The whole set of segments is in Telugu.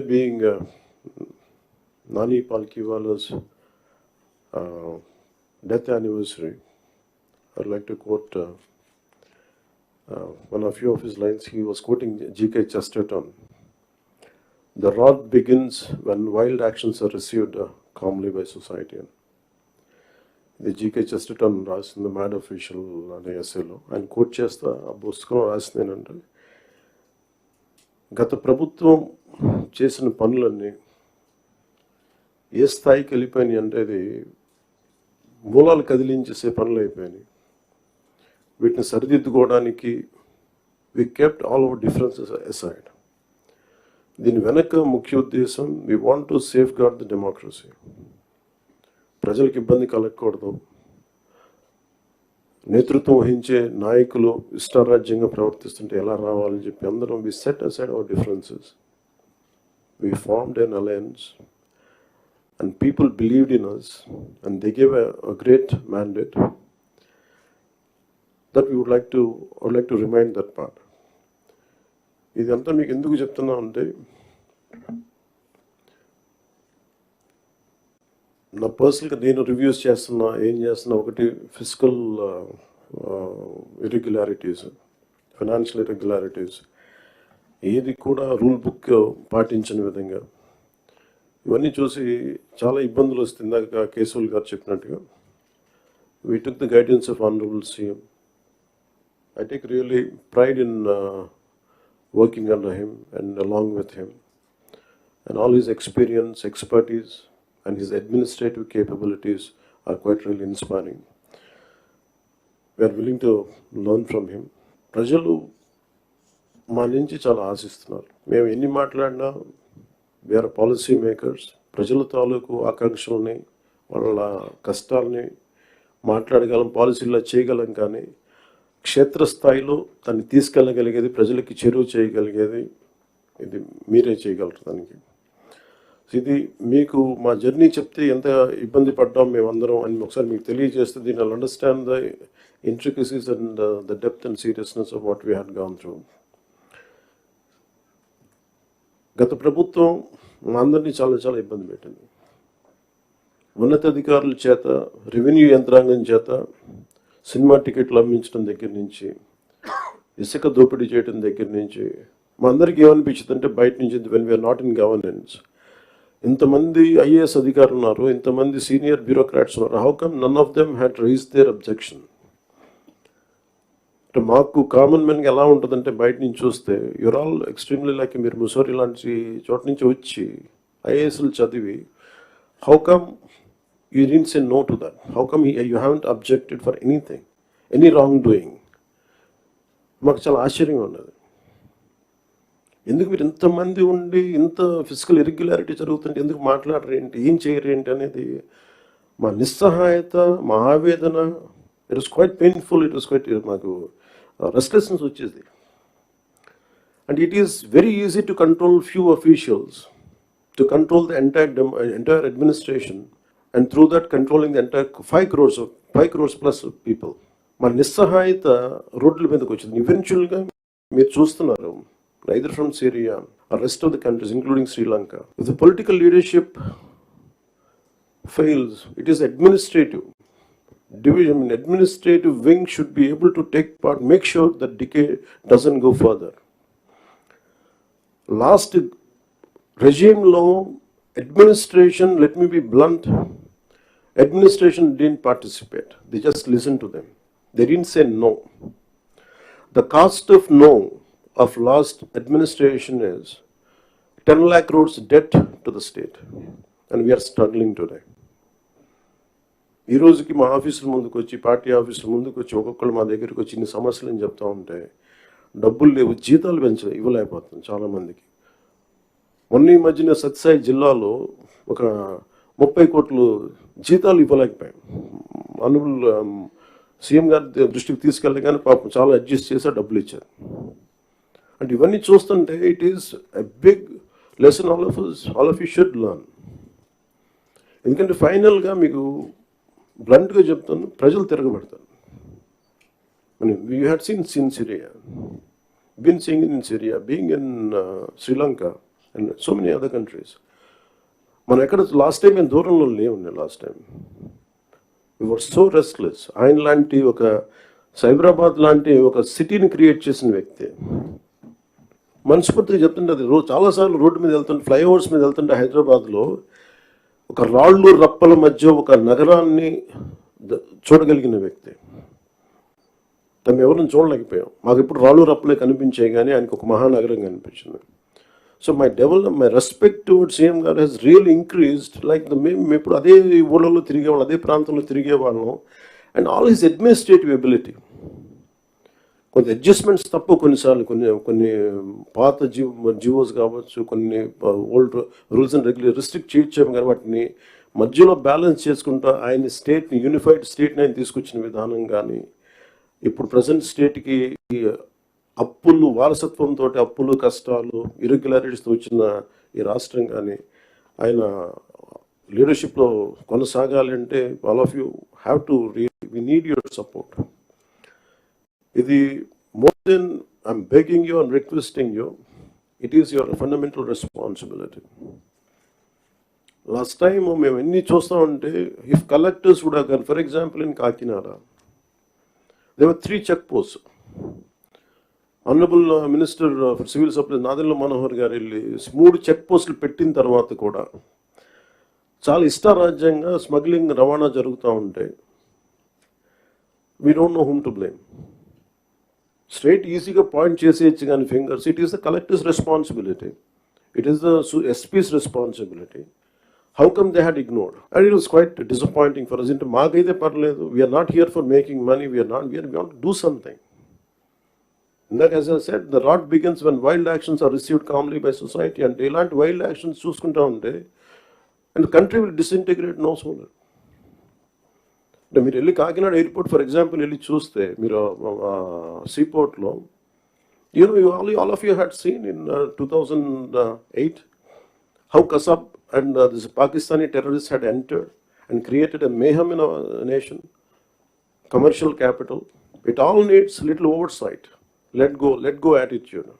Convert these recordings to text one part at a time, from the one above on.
being uh, Nani Palkiwala's uh, death anniversary, I'd like to quote uh, uh, one of few of his lines. He was quoting G.K. Chesterton. The wrath begins when wild actions are received uh, calmly by society. ఇది జీకే చెస్టన్ రాసిన మ్యాడ్ అఫీషియల్ అనే ఎస్ఏలో ఆయన కోట్ చేస్తా ఆ పుస్తకం రాసింది ఏంటంటే గత ప్రభుత్వం చేసిన పనులన్నీ ఏ స్థాయికి వెళ్ళిపోయినాయి అంటే అది మూలాలు కదిలించేసే పనులు అయిపోయినాయి. వీటిని సరిదిద్దుకోవడానికి we kept all our differences aside దీని వెనక ముఖ్య ఉద్దేశం we want to safeguard the democracy ప్రజలకు ఇబ్బంది కలగకూడదు. నేతృత్వం వహించే నాయకులు ఇష్టారాజ్యంగా ప్రవర్తిస్తుంటే ఎలా రావాలని చెప్పి అందరం we set aside our differences we formed an alliance and people believed in us and they gave a great mandate that we would like to would like to remind that part ఇదంతా మీకు ఎందుకు చెప్తున్నా అంటే నా పర్సనల్గా నేను రివ్యూస్ చేస్తున్నా ఏం చేస్తున్నా ఒకటి ఫిజికల్ ఇరెగ్యులారిటీస్ ఫైనాన్షియల్ ఇరెగ్యులారిటీస్ ఏది కూడా రూల్ బుక్ పాటించని విధంగా. ఇవన్నీ చూసి చాలా ఇబ్బందులు వస్తుంది ఇందాక కేశవుల్ గారు చెప్పినట్టుగా. We took the guidance of honourable CM I take really pride in working under him and along with him and all his experience expertise and his administrative capabilities are quite really inspiring. We are willing to learn from him. ప్రజలు మా నుంచి చాలా ఆశిస్తున్నారు మేము ఎన్ని మాట్లాడినా వేరే పాలసీ మేకర్స్ ప్రజల తాలూకు ఆకాంక్షల్ని వాళ్ళ కష్టాలని మాట్లాడగలం పాలసీల్లో చేయగలం కానీ క్షేత్రస్థాయిలో దాన్ని తీసుకెళ్ళగలిగేది ప్రజలకి చెరువు చేయగలిగేది ఇది మీరే చేయగలరు దానికి ఇది మీకు మా జర్నీ చెప్తే ఎంత ఇబ్బంది పడ్డాం మేమందరం అని ఒకసారి మీకు తెలియజేస్తే దీని understand the intricacies and the depth and seriousness of what we had gone through గత ప్రభుత్వం మా అందరినీ చాలా చాలా ఇబ్బంది పెట్టింది. ఉన్నతాధికారుల చేత రెవెన్యూ యంత్రాంగం చేత సినిమా టికెట్లు అమ్మించడం దగ్గర నుంచి ఇసుక దోపిడీ చేయడం దగ్గర నుంచి మా అందరికీ ఏమనిపించింది అంటే బయట నుంచి when we are not in governance ఇంతమంది ఐఏఎస్ అధికారులు ఉన్నారు ఇంతమంది సీనియర్ బ్యూరోక్రాట్స్ ఉన్నారు. How come none of them had raise their objection అంటే మాకు కామన్ మెన్కి ఎలా ఉంటుందంటే బయట నుంచి చూస్తే యువర్ ఆల్ ఎక్స్ట్రీమ్లీ లైక్ మీరు ముసోరి లాంటి చోట నుంచి వచ్చి ఐఏఎస్లు చదివి how come you Reigns say no to that how come you haven't objected for anything any wrong doing మాకు చాలా ఆశ్చర్యంగా ఉన్నది. ఎందుకు మీరు ఇంతమంది ఉండి ఇంత ఫిజికల్ ఇరెగ్యులారిటీ జరుగుతుంటే ఎందుకు మాట్లాడరు ఏంటి? ఏం చేయరు ఏంటి అనేది మా నిస్సహాయత మా ఆవేదన it is quite painful it is quite మాకు uh, రెస్ట్లెస్నెస్ వచ్చేది. And it is very easy to control few officials to control the entire entire administration and through that controlling the entire five crores five crores plus people మా నిస్సహాయత రోడ్ల మీదకి వచ్చింది. ఈవెన్చువల్గా మీరు చూస్తున్నారు. Either from Syria or rest of the countries, including Sri Lanka. If the political leadership fails, it is administrative. Division, I administrative wing should be able to take part, make sure that decay doesn't go further. Last regime law, administration, let me be blunt, administration didn't participate. They just listened to them. They didn't say no. The cost of no of last administration is 10 lakh crores debt to the state. And we are struggling today. ఈ రోజుకి మా ఆఫీసుల ముందుకు వచ్చి పార్టీ ఆఫీసుల ముందుకు వచ్చి ఒక్కొక్కరు మా దగ్గరికి వచ్చి ఇన్ని సమస్యలు అని చెప్తా ఉంటే డబ్బులు లేవు జీతాలు పెంచ ఇవ్వలేకపోతుంది చాలామందికి మొన్న ఈ మధ్యన సత్సాయి జిల్లాలో ఒక ముప్పై కోట్లు జీతాలు ఇవ్వలేకపోయాం. అనుబుల్ సీఎం గారి దృష్టికి తీసుకెళ్ళగానే పాపం చాలా అడ్జస్ట్ చేసి డబ్బులు ఇచ్చారు. అండ్ ఇవన్నీ చూస్తుంటే it is a big lesson all of all of you should learn ఎందుకంటే ఫైనల్గా మీకు బ్లంట్గా చెప్తాను ప్రజలు తిరగబడతారు. You had seen seen Syria been seeing in Syria being in Sri Lanka and so many other countries మనం ఎక్కడ లాస్ట్ టైం మేము దూరంలో లేవు last time were so restless ఆయన లాంటి ఒక సైబరాబాద్ లాంటి ఒక సిటీని క్రియేట్ చేసిన వ్యక్తి. మనస్ఫూర్తిగా చెప్తుంటే అది రోజు చాలాసార్లు రోడ్డు మీద వెళ్తుంటే ఫ్లైఓవర్స్ మీద వెళ్తుంటే హైదరాబాద్లో ఒక రాళ్ళు రప్పల మధ్య ఒక నగరాన్ని చూడగలిగిన వ్యక్తి. తమ ఎవరిని చూడలేకపోయాం. మాకు ఇప్పుడు రాళ్ళు రప్పలే కనిపించాయి కానీ ఆయనకు ఒక మహానగరం కనిపించింది. So my develop my respect toward CM garu he's real increased like the మేము మేము ఇప్పుడు అదే ఊళ్ళలో తిరిగేవాళ్ళం అదే ప్రాంతంలో తిరిగేవాళ్ళం and all his administrative ability కొన్ని అడ్జస్ట్మెంట్స్ తప్పు కొన్నిసార్లు కొన్ని కొన్ని పాత జీవో జీవోస్ కావచ్చు కొన్ని old rules and regular restrict చేయొచ్చాము కానీ వాటిని మధ్యలో బ్యాలెన్స్ చేసుకుంటూ ఆయన స్టేట్ని యూనిఫైడ్ స్టేట్ని ఆయన తీసుకొచ్చిన విధానం కానీ ఇప్పుడు ప్రజెంట్ స్టేట్కి అప్పులు వారసత్వంతో అప్పులు కష్టాలు ఇరెగ్యులారిటీస్తో వచ్చిన ఈ రాష్ట్రం కానీ ఆయన లీడర్షిప్లో కొనసాగాలి అంటే all of you have to we need your support ఇది more than I'm begging you and requesting you it is your fundamental responsibility last time మేము ఎన్ని చూస్తామంటే ఇఫ్ కలెక్టర్స్ కూడా కానీ for example in Kakinada they were three check post honourable minister for civil supplies Nadella Manohar garu వెళ్ళి మూడు చెక్ పోస్టులు పెట్టిన తర్వాత కూడా చాలా ఇష్టారాజ్యంగా స్మగ్లింగ్ రవాణా జరుగుతూ ఉంటే we don't know whom to blame straight ఈజీగా పాయింట్ చేసేయచ్చు కానీ fingers it is the collectors responsibility it is the SPs responsibility how come they had ignored and it was quite disappointing for అంటే మాకైతే పర్లేదు. We're not here for making money we're not we're want do something ఇందాక as I said the rot begins when wild actions are received calmly by society అంటే ఇలాంటి వైల్డ్ యాక్షన్స్ చూసుకుంటా ఉంటే and country will disintegrate no sooner అంటే మీరు వెళ్ళి కాకినాడ ఎయిర్పోర్ట్ ఫర్ ఎగ్జాంపుల్ వెళ్ళి చూస్తే మీరు సీపోర్ట్లో you know all all of you had seen in two thousand eight how Kasab and uh, this Pakistani terrorists had entered and created a mayhem in our nation, commercial capital. It all needs little oversight. Let go, let go attitude.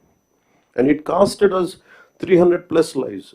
And it costed us 300 plus lives.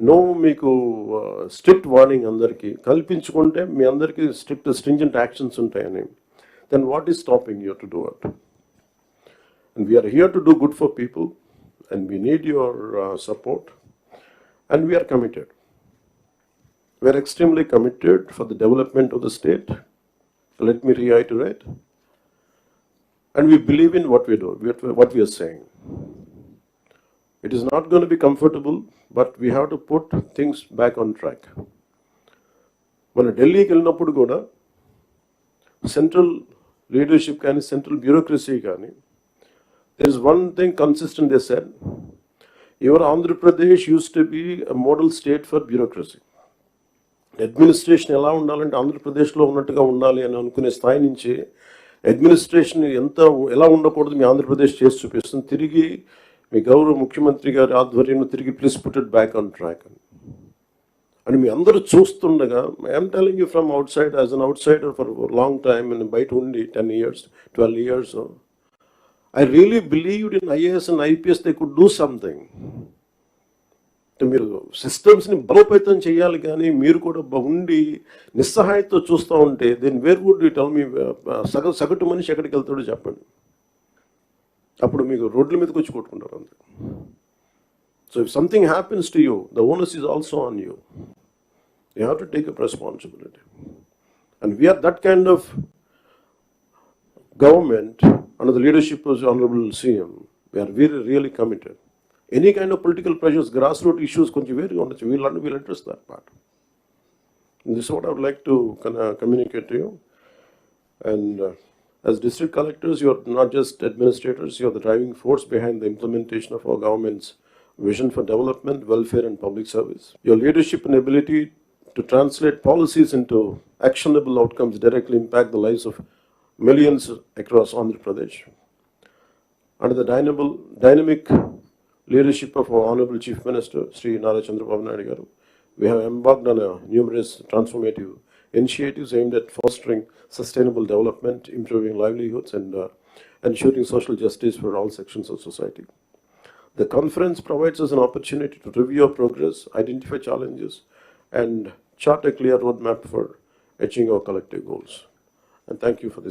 No మీకు స్ట్రిక్ట్ వార్నింగ్ అందరికీ కల్పించుకుంటే మీ అందరికీ స్ట్రిక్ట్ స్ట్రింజెంట్ యాక్షన్స్ ఉంటాయని then what is stopping you to do it And we are here to do good for people, and we need your uh, support, and we are committed. We are extremely committed for the development of the state. Let me reiterate. And we believe in what we do, what we- what we are saying. It is not going to be comfortable, but we have to put things back on track. మన ఢిల్లీకి వెళ్ళినప్పుడు కూడా సెంట్రల్ లీడర్షిప్ కానీ సెంట్రల్ బ్యూరోక్రసీ కానీ there is one thing consistent they sir your Andhra Pradesh used to be model state for bureaucracy administration ఎలా ఉండాలంటే ఆంధ్రప్రదేశ్లో ఉన్నట్టుగా ఉండాలి అని అనుకునే స్థాయి నుంచి అడ్మినిస్ట్రేషన్ ఎంత ఎలా ఉండకూడదు మీ ఆంధ్రప్రదేశ్ చేసి చూపిస్తుంది తిరిగి మీ గౌరవ ముఖ్యమంత్రి గారి ఆధ్వర్యంలో తిరిగి please put it back on track అని. అని మీ అందరూ చూస్తుండగా I'm telling you from outside as an outsider for long time and బయట ఉండి ten years twelve years I really believed in IAS and IPS they could do something మీరు సిస్టమ్స్ని బలోపేతం చేయాలి కానీ మీరు కూడా ఉండి నిస్సహాయంతో చూస్తూ ఉంటే then where would you tell me సగ సగటు మనిషి ఎక్కడికి వెళ్తాడో చెప్పండి. అప్పుడు మీకు రోడ్ల మీదకి వచ్చి కొట్టుకుంటారు అంతే. So if something happens to you the owners is also on you you have to take up responsibility and we're that kind of government and the leadership honourable CM we're very really committed any kind of political pressures grass root issues కొంచెం వేరుగా ఉండొచ్చు. వీళ్ళని వీళ్ళు అడ్రస్తారు అన్నమాట this what I would like to communicate you and as district collectors, you are not just administrators, you are the driving force behind the implementation of our government's vision for development, welfare, and public service. Your leadership and ability to translate policies into actionable outcomes directly impact the lives of millions across Andhra Pradesh. Under the dynamic leadership of our Honorable Chief Minister, Sri Nara Naidu garu, we have embarked on a numerous transformative initiatives aimed at fostering sustainable development, improving livelihoods, and uh, ensuring social justice for all sections of society. The conference provides us an opportunity to review our progress, identify challenges, and chart a clear roadmap for achieving our collective goals. And thank you for this